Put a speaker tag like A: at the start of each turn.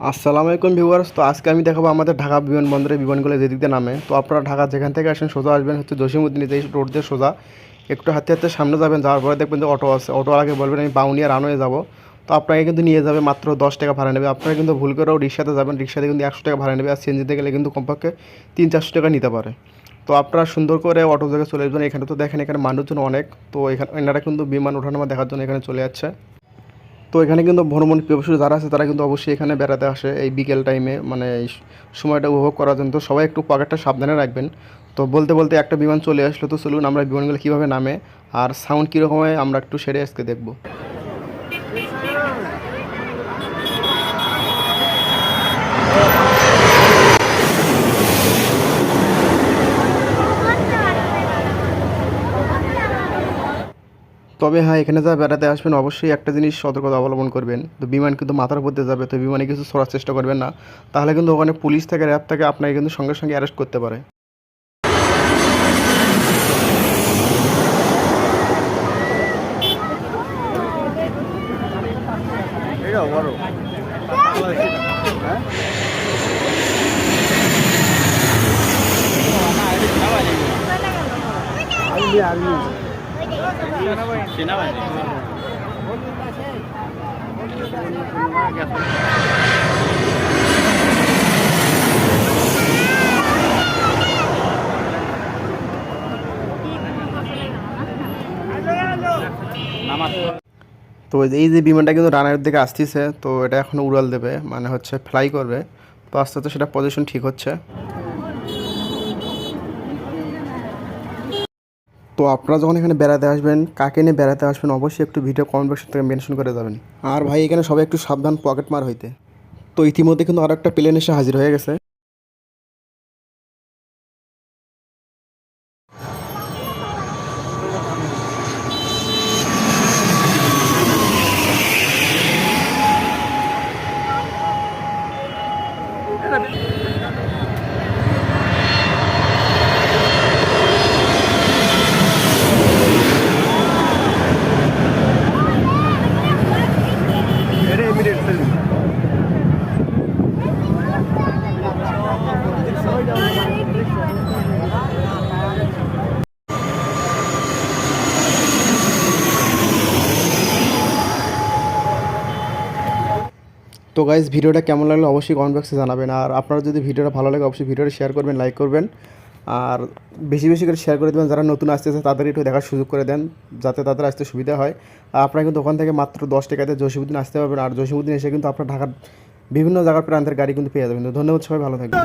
A: আসসালামু আলাইকুম ভিউয়ার্স। তো আজকে আমি দেখাবো আমাদের ঢাকা বিমানবন্দরে বিমানগুলো যেদিক দিয়ে নামে। তো আপনারা ঢাকা যেখান থেকে আসেন, সোজা আসবেন হচ্ছে জসিমুদ্দিন এই রোড দিয়ে সোজা। একটু হাতে হাতে সামনে যাবেন, যাওয়ার পরে দেখবেন যে অটো আছে। অটো আগে বলবেন, আমি বাউনিয়া রানওয়ে যাব। তো আপনাকে কিন্তু নিয়ে যাবে মাত্র দশ টাকা ভাড়া নেবে। আপনারা কিন্তু ভুল করেও রিক্সাতে যাবেন। রিক্সাতে কিন্তু একশো টাকা ভাড়া নেবে আর সিএনজিতে গেলে কিন্তু কমপক্ষে তিন চারশো টাকা নিতে পারে। তো আপনারা সুন্দর করে অটো জায়গায় চলে আসবেন। এখানে তো দেখেন এখানে মানুষজন অনেক। তো এখানে এনারা কিন্তু বিমান ওঠানামা দেখার জন্য এখানে চলে যাচ্ছে। তো এখানে কিন্তু ভ্রমণ পিপাসু যারা আছে, তারা কিন্তু অবশ্যই এখানে বেড়াতে আসে এই বিকেল টাইমে মানে এই সময়টা উপভোগ করার জন্য। তো সবাই একটু পকেটটা সাবধানে রাখবেন। তো বলতে বলতে একটা বিমান চলে আসলো। তো চলুন আমরা বিমানগুলো কীভাবে নামে আর সাউন্ড কীরকম হয় আমরা একটু সেরে আজকে দেখব। তবে হ্যাঁ এখানে যা বেড়াতে আসবেন অবশ্যই একটা জিনিস সতর্কতা অবলম্বন করবেন। তো বিমান কিন্তু মাথার উপর যাবে, তো বিমানে কিছু ছোড়ার চেষ্টা করবেন না। তাহলে কিন্তু ওখানে পুলিশ থেকে, র্যাব থেকে আপনাকে কিন্তু সঙ্গে সঙ্গে অ্যারেস্ট করতে পারে। তো এই যে বিমানটা কিন্তু রানের দিকে আসতেছে, তো এটা এখন উড়াল দেবে মানে হচ্ছে ফ্লাই করবে। তো আস্তে আস্তে সেটা পজিশন ঠিক হচ্ছে। তো আপনারা যখন এখানে বেড়াতে আসবেন, কাকে নিয়ে বেড়াতে আসবেন, অবশ্যই একটু ভিডিও কমেন্ট বক্স থেকে মেনশন করে যাবেন। আর ভাই, এখানে সবাই একটু সাবধান পকেট মার হইতে। তো ইতিমধ্যে কিন্তু আরও একটা প্লেন এসে হাজির হয়ে গেছে। তো গাইজ ভিডিওটা কেমন লাগল অবশ্যই কমেন্ট বক্সে জানাবেন। আর আপনারা যদি ভিডিওটা ভালো লাগে, অবশ্যই ভিডিওটা শেয়ার করবেন লাইক করবেন। আর বেশি বেশি করে শেয়ার করে দেবেন, যারা নতুন আসতেছে তাদের একটু দেখার সুযোগ করে দেন, যাতে তাদের আসতে সুবিধা হয়। আর আপনারা কিন্তু ওখান থেকে মাত্র দশ টাকাতে জসিমুদ্দিন আসতে পারবেন। আর জসিমুদ্দিন এসে কিন্তু আপনার ঢাকার বিভিন্ন জায়গার প্রান্তের গাড়ি কিন্তু পেয়ে যাবেন। ধন্যবাদ সবাই, ভালো থাকবেন।